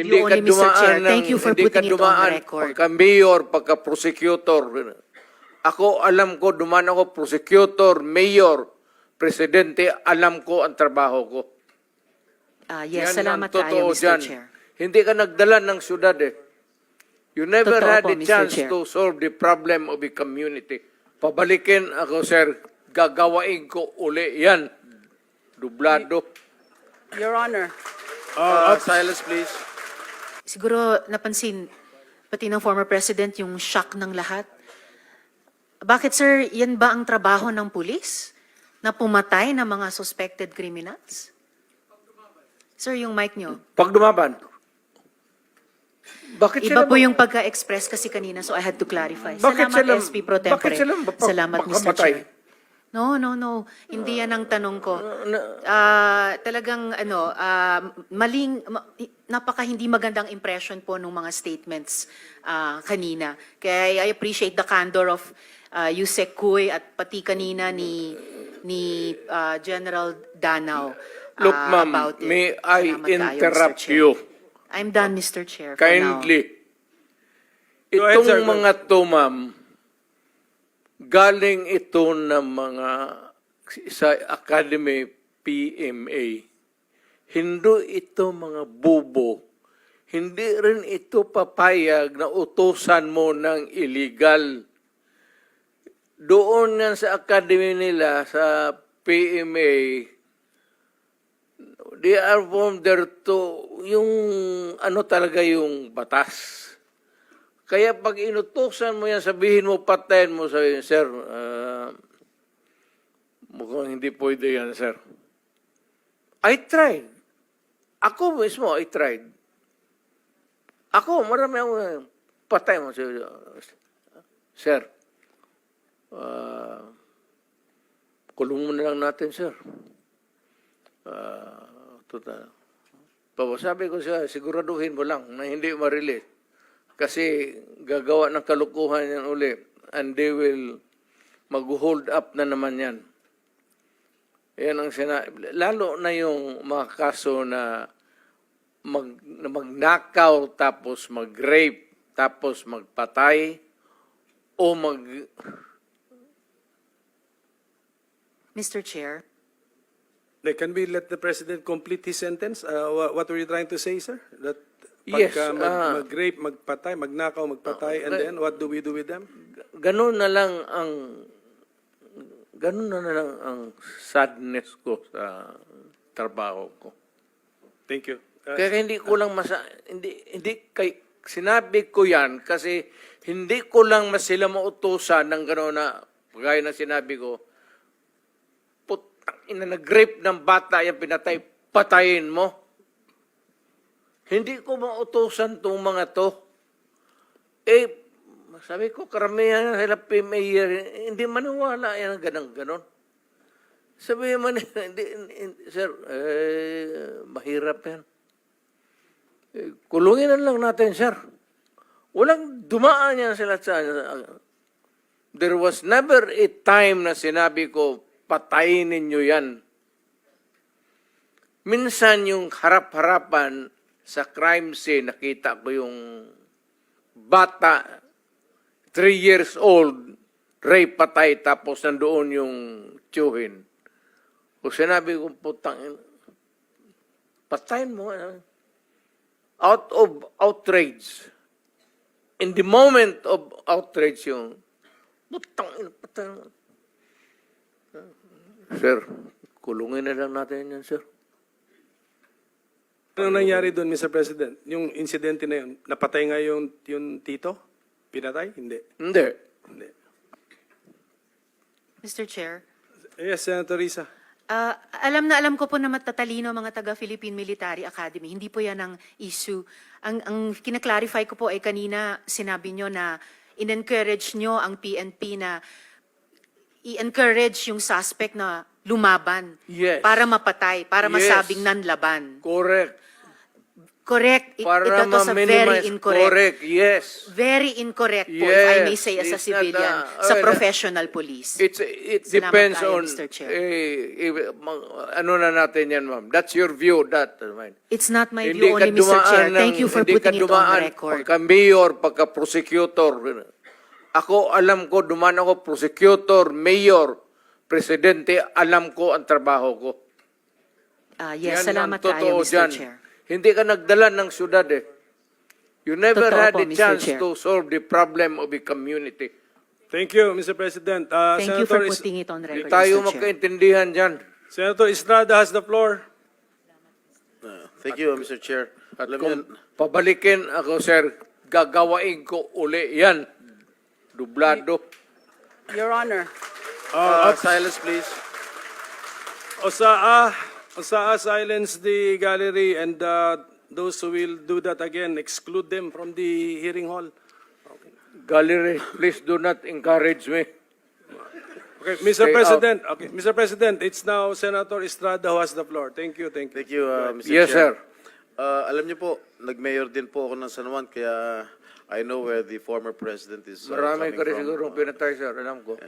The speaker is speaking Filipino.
view ka only, Mr. Chair. ng- Thank you for putting it on record. Pagka-mayor, pagka-prosecutor. Ako, alam ko, dumaan ako, prosecutor, mayor, presidente, alam ko ang trabaho ko. Ah, yes, Yan salamat tayo, totoo Mr. dyan. Chair. Hindi ka nagdala ng syudad eh. You never Totoo had po, a Mr. chance Chair. to solve the problem of the community. Pabalikin ako, sir. Gagawain ko uli yan. Dublado. Your Honor, Uh, silence, please. Siguro napansin, pati ng former president, yung shock ng lahat. Bakit, sir, yan ba ang trabaho ng pulis? Na pumatay ng mga suspected criminals? Sir, yung mic nyo. Pag dumaban. Bakit Iba po yung pagka-express kasi kanina, so I had to clarify. Bakit Salamat, sila- SP Pro Tempore. bakit sila ba- Salamat, Mr. Chair. No, no, no. Hindi yan ang tanong ko. Ah, talagang ano, ah, maling ma- napaka hindi magandang impression po ng mga statements ah, kanina. Kaya I appreciate the candor of uh, Yusek Kuy at pati kanina ni ni ah, General Danao. ah, Look, ma'am, about it. may I Salamat tayo, interrupt Chair. you? I'm done, Mr. Chair. Kindly. Ahead, Itong sir. Mga to, ma'am, galing ito ng mga sa Academy PMA. Hindi ito mga bubo. Hindi rin ito papayag na utusan mo ng illegal. Doon yan sa academy nila, sa PMA, they are from there to, yung ano talaga yung batas. Kaya pag inutusan mo yan, sabihin mo, patayin mo, sabihin, sir, ah, mukhang hindi pwede yan, sir. I tried. Ako mismo, I tried. Ako, marami ako, patay mo, sir. Sir, ah, kulong mo na lang natin, sir. Ah, total. Papa, sabi ko siya, siguraduhin mo lang na hindi ma-release. Kasi gagawa ng kalukuhan yan uli. And they will mag-hold up na naman yan. Yan ang sina Lalo na yung mga kaso na mag, na magnakaw tapos mag-rape tapos magpatay o mag Mr. Chair. Can we let the president complete his sentence? Uh, wha- What were you trying to say, sir? That Yes, pagka mag, ah. mag-rape, magpatay, magnakaw, magpatay, and Ah, then what do we do with them? ganun na lang ang ganun na lang ang sadness ko sa trabaho ko. Thank you. Uh, Kaya hindi ko lang masa hindi hindi kay sinabi ko 'yan kasi hindi ko lang mas sila mautusan ng gano'n na gaya na sinabi ko putang ina nag-rape ng bata yan pinatay patayin mo. Hindi ko mautusan tong mga to. Eh, sabi ko, karamihan sila PMA, hindi maniwala yan ganang ganon. Sabi man, hindi, hindi, sir, eh, mahirap yan. Eh, kulungin na lang natin, sir. Walang dumaan yan sila sa... There was never a time na sinabi ko, patayin ninyo yan. Minsan yung harap-harapan sa crime scene, nakita ko yung bata, three years old, rape patay, tapos nandoon yung tiyuhin. O sinabi ko, putang, patayin mo. Out of outrage. In the moment of outrage yung, putang, patayin mo. Sir, kulungin na lang natin yan, sir. Ano nangyari doon, Mr. President? Yung insidente na yun, napatay nga yung, yung tito? Pinatay? Hindi. Hindi. Hindi. Mr. Chair. Yes, Senator Risa. Ah, alam na alam ko po na matatalino mga taga Philippine Military Academy. Hindi po yan ang issue. Ang, ang kinaklarify ko po ay kanina sinabi nyo na in-encourage nyo ang PNP na i-encourage yung suspect na lumaban Yes. para mapatay, para Yes. masabing nanlaban. Correct. Correct. It, para ito to sa very ma-minimize. incorrect. Correct, yes. Very incorrect po, if I may Yes, say as a it's not, civilian, uh, sa well, professional police. It's, it Salamat depends tayo, on, Mr. Chair. eh, eh, ma- ano na natin yan, ma'am. That's your view, that. uh, mine. It's not my Hindi view only, Mr. Chair. ng- Thank you for hindi ka putting it on dumaan record. Pagka mayor, pagka prosecutor. Ako, alam ko, dumaan ako prosecutor, mayor, presidente, alam ko ang trabaho ko. Ah, yes, Yan ang salamat tayo, totoo Mr. dyan. Chair. Hindi ka nagdala ng syudad eh. You never Totoo had po, a Mr. chance Chair. to solve the problem of the community. Thank you, Mr. President. Uh, Thank you for Senator Is- putting it on Hindi record, tayo Mr. Chair. magkaintindihan dyan. Senator Estrada has the floor. Thank you, Mr. Chair. At Alam kung niyo, pabalikin ako, sir, gagawain ko uli yan. Dublado. Your Honor. uh, silence please. Osaa, Osaa, silence the gallery and uh, those who will do that again, exclude them from the hearing hall. Gallery, please do not encourage me. Okay, Mr. Stay President, okay, Mr. President, it's now Senator Estrada who has the floor. Thank you, thank you. Thank you, uh, Mr. Yes, Chair. sir. Uh, alam niyo po, nag-mayor din po ako ng San Juan, kaya I know where the former president is uh, Marami coming ka rin from. siguro pinatay, sir. Alam ko.